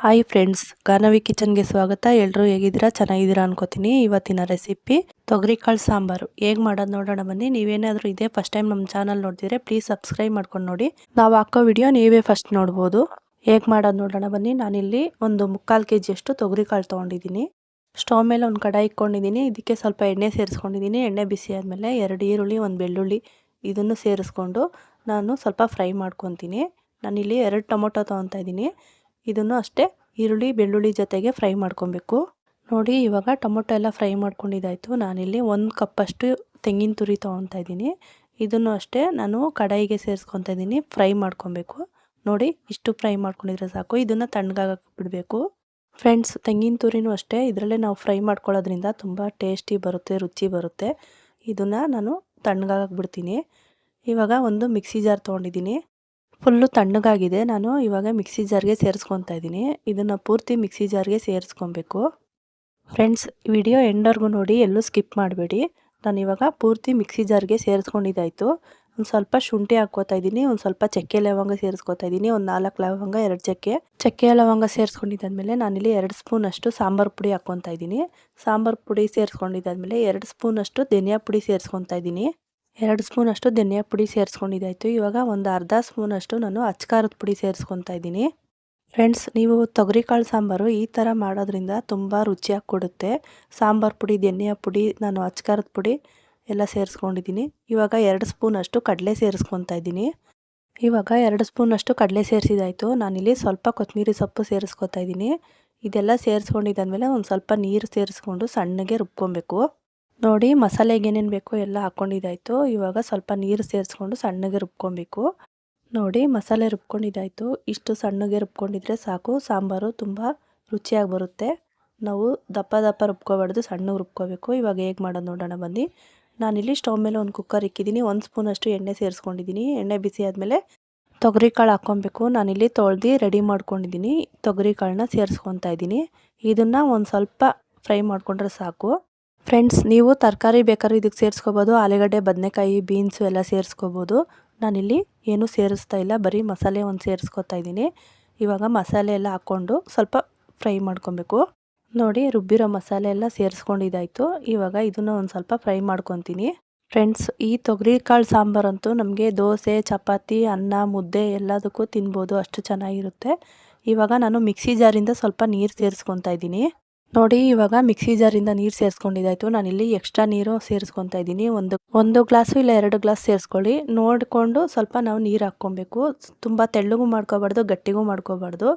Hi friends Ganavi ಕಿಚನ್ಗೆ ಸ್ವಾಗತ. ಎಲ್ಲರೂ ಹೇಗಿದ್ದೀರಾ? ಚೆನ್ನಾಗಿದ್ದೀರಾ ಅನ್ಕೋತೀನಿ. ಇವತ್ತಿನ ರೆಸಿಪಿ ತೊಗರಿಕಾಳು ಸಾಂಬಾರು. ಹೇಗೆ ಮಾಡೋದು ನೋಡೋಣ ಬನ್ನಿ. ನೀವೇನಾದರೂ ಇದೇ ಫಸ್ಟ್ ಟೈಮ್ ನಮ್ಮ ಚಾನಲ್ ನೋಡ್ತಿದ್ರೆ ಪ್ಲೀಸ್ ಸಬ್ಸ್ಕ್ರೈಬ್ ಮಾಡ್ಕೊಂಡು ನೋಡಿ. ನಾವು ಹಾಕೋ ವಿಡಿಯೋ ನೀವೇ ಫಸ್ಟ್ ನೋಡ್ಬೋದು. ಹೇಗೆ ಮಾಡೋದು ನೋಡೋಣ ಬನ್ನಿ. ನಾನಿಲ್ಲಿ ಒಂದು ಮುಕ್ಕಾಲು ಕೆ ಜಿಯಷ್ಟು ತೊಗರಿಕಾಳು ತೊಗೊಂಡಿದ್ದೀನಿ. ಸ್ಟವ್ ಮೇಲೆ ಒಂದು ಕಡಾಯಿ ಇಟ್ಕೊಂಡಿದ್ದೀನಿ. ಇದಕ್ಕೆ ಸ್ವಲ್ಪ ಎಣ್ಣೆ ಸೇರಿಸ್ಕೊಂಡಿದ್ದೀನಿ. ಎಣ್ಣೆ ಬಿಸಿ ಆದಮೇಲೆ ಎರಡು ಈರುಳ್ಳಿ, ಒಂದು ಬೆಳ್ಳುಳ್ಳಿ ಇದನ್ನು ಸೇರಿಸ್ಕೊಂಡು ನಾನು ಸ್ವಲ್ಪ ಫ್ರೈ ಮಾಡ್ಕೊತೀನಿ. ನಾನಿಲ್ಲಿ ಎರಡು ಟೊಮೊಟೊ ತೊಗೊತಾ ಇದ್ದೀನಿ. ಇದನ್ನು ಅಷ್ಟೇ ಈರುಳ್ಳಿ, ಬೆಳ್ಳುಳ್ಳಿ ಜೊತೆಗೆ ಫ್ರೈ ಮಾಡ್ಕೊಬೇಕು. ನೋಡಿ, ಇವಾಗ ಟೊಮೊಟೊ ಎಲ್ಲ ಫ್ರೈ ಮಾಡ್ಕೊಂಡಿದ್ದಾಯಿತು. ನಾನಿಲ್ಲಿ ಒಂದು ಕಪ್ಪಷ್ಟು ತೆಂಗಿನ ತುರಿ ತೊಗೊತಾ ಇದ್ದೀನಿ. ಇದನ್ನು ಅಷ್ಟೇ ನಾನು ಕಡಾಯಿಗೆ ಸೇರಿಸ್ಕೊತಾ ಇದ್ದೀನಿ. ಫ್ರೈ ಮಾಡ್ಕೊಬೇಕು. ನೋಡಿ, ಇಷ್ಟು ಫ್ರೈ ಮಾಡ್ಕೊಂಡಿದ್ರೆ ಸಾಕು. ಇದನ್ನು ತಣ್ಣಗಾಗಕ್ಕೆ ಬಿಡಬೇಕು ಫ್ರೆಂಡ್ಸ್, ತೆಂಗಿನ ತುರಿನೂ ಅಷ್ಟೇ. ಇದರಲ್ಲೇ ನಾವು ಫ್ರೈ ಮಾಡ್ಕೊಳ್ಳೋದ್ರಿಂದ ತುಂಬ ಟೇಸ್ಟಿ ಬರುತ್ತೆ, ರುಚಿ ಬರುತ್ತೆ. ಇದನ್ನು ನಾನು ತಣ್ಣಗಾಗಕ್ಕೆ ಬಿಡ್ತೀನಿ ಇವಾಗ ಒಂದು ಮಿಕ್ಸಿ ಜಾರ್ ತೊಗೊಂಡಿದ್ದೀನಿ. ಫುಲ್ಲು ತಣ್ಣಗಾಗಿದೆ. ನಾನು ಇವಾಗ ಮಿಕ್ಸಿ ಜಾರ್ಗೆ ಸೇರಿಸ್ಕೊತಾ ಇದ್ದೀನಿ. ಇದನ್ನು ಪೂರ್ತಿ ಮಿಕ್ಸಿ ಜಾರ್ಗೆ ಸೇರಿಸ್ಕೊಬೇಕು. ಫ್ರೆಂಡ್ಸ್ ವಿಡಿಯೋ ಎಂಡರ್ಗೂ ನೋಡಿ, ಎಲ್ಲೂ ಸ್ಕಿಪ್ ಮಾಡಬೇಡಿ. ನಾನು ಇವಾಗ ಪೂರ್ತಿ ಮಿಕ್ಸಿ ಜಾರ್ಗೆ ಸೇರಿಸ್ಕೊಂಡಿದ್ದಾಯಿತು. ಒಂದು ಸ್ವಲ್ಪ ಶುಂಠಿ ಹಾಕ್ಕೋತಾ ಇದ್ದೀನಿ, ಒಂದು ಸ್ವಲ್ಪ ಚಕ್ಕೆ ಲವಂಗ ಸೇರಿಸ್ಕೊತಾ ಇದ್ದೀನಿ, ಒಂದು ನಾಲ್ಕು ಲವಂಗ, ಎರಡು ಚಕ್ಕೆ. ಚಕ್ಕೆ ಲವಂಗ ಸೇರಿಸ್ಕೊಂಡಿದ್ದಾದ್ಮೇಲೆ ನಾನಿಲ್ಲಿ ಎರಡು ಸ್ಪೂನಷ್ಟು ಸಾಂಬಾರು ಪುಡಿ ಹಾಕ್ಕೊತಾ ಇದ್ದೀನಿ. ಸಾಂಬಾರು ಪುಡಿ ಸೇರಿಸ್ಕೊಂಡಿದ್ದಾದ್ಮೇಲೆ ಎರಡು ಸ್ಪೂನಷ್ಟು ಧನಿಯಾ ಪುಡಿ ಸೇರಿಸ್ಕೊತಾ ಇದ್ದೀನಿ. ಎರಡು ಸ್ಪೂನಷ್ಟು ಧನಿಯಾ ಪುಡಿ ಸೇರಿಸ್ಕೊಂಡಿದ್ದಾಯಿತು. ಇವಾಗ ಒಂದು ಅರ್ಧ ಸ್ಪೂನಷ್ಟು ನಾನು ಅಚ್ಕಾರದ ಪುಡಿ ಸೇರಿಸ್ಕೊತಾ ಇದ್ದೀನಿ. ಫ್ರೆಂಡ್ಸ್, ನೀವು ತೊಗರಿಕಾಳು ಸಾಂಬಾರು ಈ ಥರ ಮಾಡೋದ್ರಿಂದ ತುಂಬ ರುಚಿಯಾಗಿ ಕೊಡುತ್ತೆ. ಸಾಂಬಾರು ಪುಡಿ, ಧನಿಯಾ ಪುಡಿ, ನಾನು ಅಚ್ಕಾರದ ಪುಡಿ ಎಲ್ಲ ಸೇರಿಸ್ಕೊಂಡಿದ್ದೀನಿ. ಇವಾಗ ಎರಡು ಸ್ಪೂನಷ್ಟು ಕಡಲೆ ಸೇರಿಸ್ಕೊತಾ ಇದ್ದೀನಿ. ಇವಾಗ ಎರಡು ಸ್ಪೂನಷ್ಟು ಕಡಲೆ ಸೇರಿಸಿದಾಯಿತು. ನಾನಿಲ್ಲಿ ಸ್ವಲ್ಪ ಕೊತ್ತಂಬರಿ ಸೊಪ್ಪು ಸೇರಿಸ್ಕೊತಾ ಇದ್ದೀನಿ. ಇದೆಲ್ಲ ಸೇರಿಸ್ಕೊಂಡಿದ್ದಾದ್ಮೇಲೆ ಒಂದು ಸ್ವಲ್ಪ ನೀರು ಸೇರಿಸ್ಕೊಂಡು ಸಣ್ಣಗೆ ರುಬ್ಕೊಬೇಕು. ನೋಡಿ ಮಸಾಲೆಗೆ ಏನೇನು ಬೇಕೋ ಎಲ್ಲ ಹಾಕ್ಕೊಂಡಿದ್ದಾಯಿತು ಇವಾಗ ಸ್ವಲ್ಪ ನೀರು ಸೇರಿಸ್ಕೊಂಡು ಸಣ್ಣಗೆ ರುಬ್ಕೊಬೇಕು. ನೋಡಿ ಮಸಾಲೆ ರುಬ್ಕೊಂಡಿದ್ದಾಯಿತು. ಇಷ್ಟು ಸಣ್ಣಗೆ ರುಬ್ಕೊಂಡಿದ್ರೆ ಸಾಕು. ಸಾಂಬಾರು ತುಂಬ ರುಚಿಯಾಗಿ ಬರುತ್ತೆ. ನಾವು ದಪ್ಪ ದಪ್ಪ ರುಬ್ಕೋಬಾರ್ದು, ಸಣ್ಣಗೆ ರುಬ್ಕೋಬೇಕು. ಇವಾಗ ಹೇಗೆ ಮಾಡೋದು ನೋಡೋಣ ಬಂದು ನಾನಿಲ್ಲಿ ಸ್ಟವ್ ಮೇಲೆ ಒಂದು ಕುಕ್ಕರ್ ಇಕ್ಕಿದ್ದೀನಿ. ಒಂದು ಸ್ಪೂನಷ್ಟು ಎಣ್ಣೆ ಸೇರಿಸ್ಕೊಂಡಿದ್ದೀನಿ. ಎಣ್ಣೆ ಬಿಸಿ ಆದಮೇಲೆ ತೊಗರಿ ಕಾಳು ಹಾಕ್ಕೊಬೇಕು. ನಾನಿಲ್ಲಿ ತೊಳ್ದು ರೆಡಿ ಮಾಡ್ಕೊಂಡಿದ್ದೀನಿ. ತೊಗರಿ ಕಾಳನ್ನ ಸೇರಿಸ್ಕೊತಾ ಇದ್ದೀನಿ. ಇದನ್ನು ಒಂದು ಸ್ವಲ್ಪ ಫ್ರೈ ಮಾಡಿಕೊಂಡ್ರೆ ಸಾಕು. ಫ್ರೆಂಡ್ಸ್ ನೀವು ತರಕಾರಿ ಬೇಕಾದ್ರೆ ಇದಕ್ಕೆ ಸೇರಿಸ್ಕೋಬೋದು, ಆಲೂಗಡ್ಡೆ, ಬದನೆಕಾಯಿ ಬೀನ್ಸು ಎಲ್ಲ ಸೇರಿಸ್ಕೋಬೋದು. ನಾನಿಲ್ಲಿ ಏನೂ ಸೇರಿಸ್ತಾ ಇಲ್ಲ, ಬರೀ ಮಸಾಲೆ ಒಂದು ಸೇರಿಸ್ಕೊತಾ ಇದ್ದೀನಿ. ಇವಾಗ ಮಸಾಲೆ ಎಲ್ಲ ಹಾಕ್ಕೊಂಡು ಸ್ವಲ್ಪ ಫ್ರೈ ಮಾಡ್ಕೊಬೇಕು. ನೋಡಿ, ರುಬ್ಬಿರೋ ಮಸಾಲೆ ಎಲ್ಲ ಸೇರಿಸ್ಕೊಂಡಿದ್ದಾಯಿತು. ಇವಾಗ ಇದನ್ನು ಒಂದು ಸ್ವಲ್ಪ ಫ್ರೈ ಮಾಡ್ಕೊತೀನಿ. ಫ್ರೆಂಡ್ಸ್ ಈ ತೊಗರಿ ಕಾಳು ಸಾಂಬಾರಂತೂ ನಮಗೆ ದೋಸೆ, ಚಪಾತಿ, ಅನ್ನ, ಮುದ್ದೆ ಎಲ್ಲದಕ್ಕೂ ತಿನ್ಬೋದು, ಅಷ್ಟು ಚೆನ್ನಾಗಿರುತ್ತೆ. ಇವಾಗ ನಾನು ಮಿಕ್ಸಿ ಜಾರಿಂದ ಸ್ವಲ್ಪ ನೀರು ಸೇರಿಸ್ಕೊತಾ ಇದ್ದೀನಿ. ನೋಡಿ, ಇವಾಗ ಮಿಕ್ಸಿ ಜಾರಿಂದ ನೀರು ಸೇರಿಸ್ಕೊಂಡಿದ್ದಾಯಿತು ನಾನಿಲ್ಲಿ ಎಕ್ಸ್ಟ್ರಾ ನೀರು ಸೇರಿಸ್ಕೊತಾ ಇದ್ದೀನಿ. ಒಂದು ಒಂದು ಗ್ಲಾಸು ಇಲ್ಲ ಎರಡು ಗ್ಲಾಸ್ ಸೇರಿಸ್ಕೊಳ್ಳಿ. ನೋಡಿಕೊಂಡು ಸ್ವಲ್ಪ ನಾವು ನೀರು ಹಾಕ್ಕೊಬೇಕು. ತುಂಬ ತೆಳ್ಳಗೂ ಮಾಡ್ಕೋಬಾರ್ದು, ಗಟ್ಟಿಗೂ ಮಾಡ್ಕೋಬಾರ್ದು.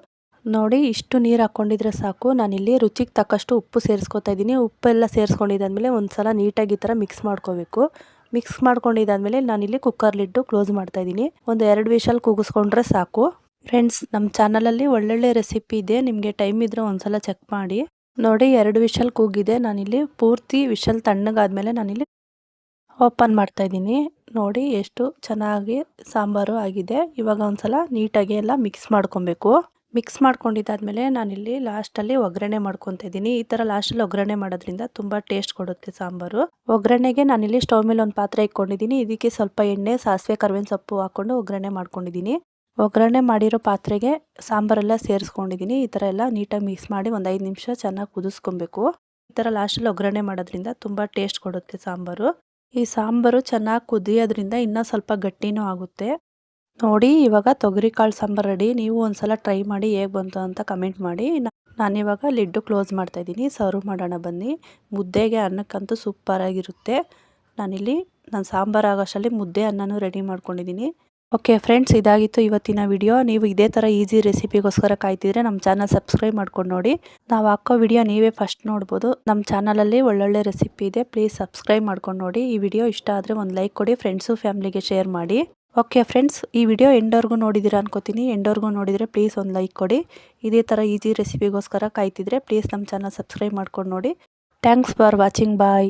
ನೋಡಿ, ಇಷ್ಟು ನೀರು ಹಾಕ್ಕೊಂಡಿದ್ರೆ ಸಾಕು. ನಾನಿಲ್ಲಿ ರುಚಿಗೆ ತಕ್ಕಷ್ಟು ಉಪ್ಪು ಸೇರಿಸ್ಕೊತಾ ಇದ್ದೀನಿ. ಉಪ್ಪೆಲ್ಲ ಸೇರಿಸ್ಕೊಂಡಿದ್ದಾದ್ಮೇಲೆ ಒಂದು ಸಲ ನೀಟಾಗಿ ಈ ಥರ ಮಿಕ್ಸ್ ಮಾಡ್ಕೋಬೇಕು. ಮಿಕ್ಸ್ ಮಾಡ್ಕೊಂಡಿದ್ದಾದ್ಮೇಲೆ ನಾನಿಲ್ಲಿ ಕುಕ್ಕರ್ಲಿಟ್ಟು ಕ್ಲೋಸ್ ಮಾಡ್ತಾ ಇದ್ದೀನಿ. ಒಂದು ಎರಡು ವಿಷಲ್ ಕೂಗಿಸ್ಕೊಂಡ್ರೆ ಸಾಕು. ಫ್ರೆಂಡ್ಸ್ ನಮ್ಮ ಚಾನಲಲ್ಲಿ ಒಳ್ಳೊಳ್ಳೆ ರೆಸಿಪಿ ಇದೆ. ನಿಮಗೆ ಟೈಮ್ ಇದ್ದರೆ ಒಂದ್ಸಲ ಚೆಕ್ ಮಾಡಿ. ನೋಡಿ, ಎರಡು ವಿಷಲ್ ಕೂಗಿದೆ. ನಾನಿಲ್ಲಿ ಪೂರ್ತಿ ವಿಷಲ್ ತಣ್ಣಗಾದ್ಮೇಲೆ ನಾನಿಲ್ಲಿ ಓಪನ್ ಮಾಡ್ತಾ ಇದ್ದೀನಿ. ನೋಡಿ, ಎಷ್ಟು ಚೆನ್ನಾಗಿ ಸಾಂಬಾರು ಆಗಿದೆ. ಇವಾಗ ಒಂದ್ಸಲ ನೀಟಾಗಿ ಎಲ್ಲ ಮಿಕ್ಸ್ ಮಾಡ್ಕೊಬೇಕು. ಮಿಕ್ಸ್ ಮಾಡ್ಕೊಂಡಿದ್ದಾದ್ಮೇಲೆ ನಾನಿಲ್ಲಿ ಲಾಸ್ಟಲ್ಲಿ ಒಗ್ಗರಣೆ ಮಾಡ್ಕೊತ ಇದ್ದೀನಿ. ಈ ಥರ ಲಾಸ್ಟಲ್ಲಿ ಒಗ್ಗರಣೆ ಮಾಡೋದ್ರಿಂದ ತುಂಬ ಟೇಸ್ಟ್ ಕೊಡುತ್ತೆ ಸಾಂಬಾರು. ಒಗ್ಗರಣೆಗೆ ನಾನಿಲ್ಲಿ ಸ್ಟೌವ್ ಮೇಲೆ ಒಂದು ಪಾತ್ರೆ ಇಟ್ಕೊಂಡಿದ್ದೀನಿ. ಇದಕ್ಕೆ ಸ್ವಲ್ಪ ಎಣ್ಣೆ, ಸಾಸಿವೆ ಕರ್ಬೇವಿನ ಸೊಪ್ಪು ಹಾಕ್ಕೊಂಡು ಒಗ್ಗರಣೆ ಮಾಡ್ಕೊಂಡಿದ್ದೀನಿ. ಒಗ್ಗರಣೆ ಮಾಡಿರೋ ಪಾತ್ರೆಗೆ ಸಾಂಬಾರೆಲ್ಲ ಸೇರಿಸ್ಕೊಂಡಿದ್ದೀನಿ ಈ ಥರ ಎಲ್ಲ ನೀಟಾಗಿ ಮಿಕ್ಸ್ ಮಾಡಿ ಒಂದು ಐದು ನಿಮಿಷ ಚೆನ್ನಾಗಿ ಕುದಿಸ್ಕೊಬೇಕು. ಈ ಥರ ಲಾಸ್ಟಲ್ಲಿ ಒಗ್ಗರಣೆ ಮಾಡೋದ್ರಿಂದ ತುಂಬ ಟೇಸ್ಟ್ ಕೊಡುತ್ತೆ ಸಾಂಬಾರು. ಈ ಸಾಂಬಾರು ಚೆನ್ನಾಗಿ ಕುದಿಯೋದ್ರಿಂದ ಇನ್ನೂ ಸ್ವಲ್ಪ ಗಟ್ಟಿನೂ ಆಗುತ್ತೆ. ನೋಡಿ, ಇವಾಗ ತೊಗರಿ ಕಾಳು ಸಾಂಬಾರು ರೆಡಿ. ನೀವು ಒಂದ್ಸಲ ಟ್ರೈ ಮಾಡಿ ಹೇಗೆ ಬಂತು ಅಂತ ಕಮೆಂಟ್ ಮಾಡಿ. ನಾನಿವಾಗ ಲಿಡ್ಡು ಕ್ಲೋಸ್ ಮಾಡ್ತಾಯಿದ್ದೀನಿ ಸರ್ವ್ ಮಾಡೋಣ ಬನ್ನಿ. ಮುದ್ದೆಗೆ ಅನ್ನಕ್ಕಂತೂ ಸೂಪರಾಗಿರುತ್ತೆ. ನಾನಿಲ್ಲಿ, ನಾನು ಸಾಂಬಾರು ಆಗೋಷ್ಟರಲ್ಲಿ ಮುದ್ದೆ ಅನ್ನನೂ ರೆಡಿ ಮಾಡ್ಕೊಂಡಿದ್ದೀನಿ. ಓಕೆ ಫ್ರೆಂಡ್ಸ್ ಇದಾಗಿತ್ತು ಇವತ್ತಿನ ವಿಡಿಯೋ ನೀವು ಇದೇ ಥರ ಈಸಿ ರೆಸಿಪಿಗೋಸ್ಕರ ಕಾಯ್ತಿದ್ರೆ ನಮ್ಮ ಚಾನಲ್ ಸಬ್ಸ್ಕ್ರೈಬ್ ಮಾಡ್ಕೊಂಡು ನೋಡಿ. ನಾವು ಹಾಕೋ ವಿಡಿಯೋ ನೀವೇ ಫಸ್ಟ್ ನೋಡ್ಬೋದು. ನಮ್ಮ ಚಾನಲಲ್ಲಿ ಒಳ್ಳೊಳ್ಳೆ ರೆಸಿಪಿ ಇದೆ. ಪ್ಲೀಸ್ ಸಬ್ಸ್ಕ್ರೈಬ್ ಮಾಡ್ಕೊಂಡು ನೋಡಿ. ಈ ವಿಡಿಯೋ ಇಷ್ಟ ಆದರೆ ಒಂದು ಲೈಕ್ ಕೊಡಿ ಫ್ರೆಂಡ್ಸು ಫ್ಯಾಮಿಲಿಗೆ ಶೇರ್ ಮಾಡಿ. ಓಕೆ ಫ್ರೆಂಡ್ಸ್ ಈ ವಿಡಿಯೋ ಎಂಡೋರ್ಗೂ ನೋಡಿದ್ದೀರಾ ಅನ್ಕೋತೀನಿ. ಎಂಡೋರ್ಗೂ ನೋಡಿದರೆ ಪ್ಲೀಸ್ ಒಂದು ಲೈಕ್ ಕೊಡಿ. ಇದೇ ಥರ ಈಸಿ ರೆಸಿಪಿಗೋಸ್ಕರ ಕಾಯ್ತಿದ್ರೆ ಪ್ಲೀಸ್ ನಮ್ಮ ಚಾನಲ್ ಸಬ್ಸ್ಕ್ರೈಬ್ ಮಾಡ್ಕೊಂಡು ನೋಡಿ. Thanks for watching bye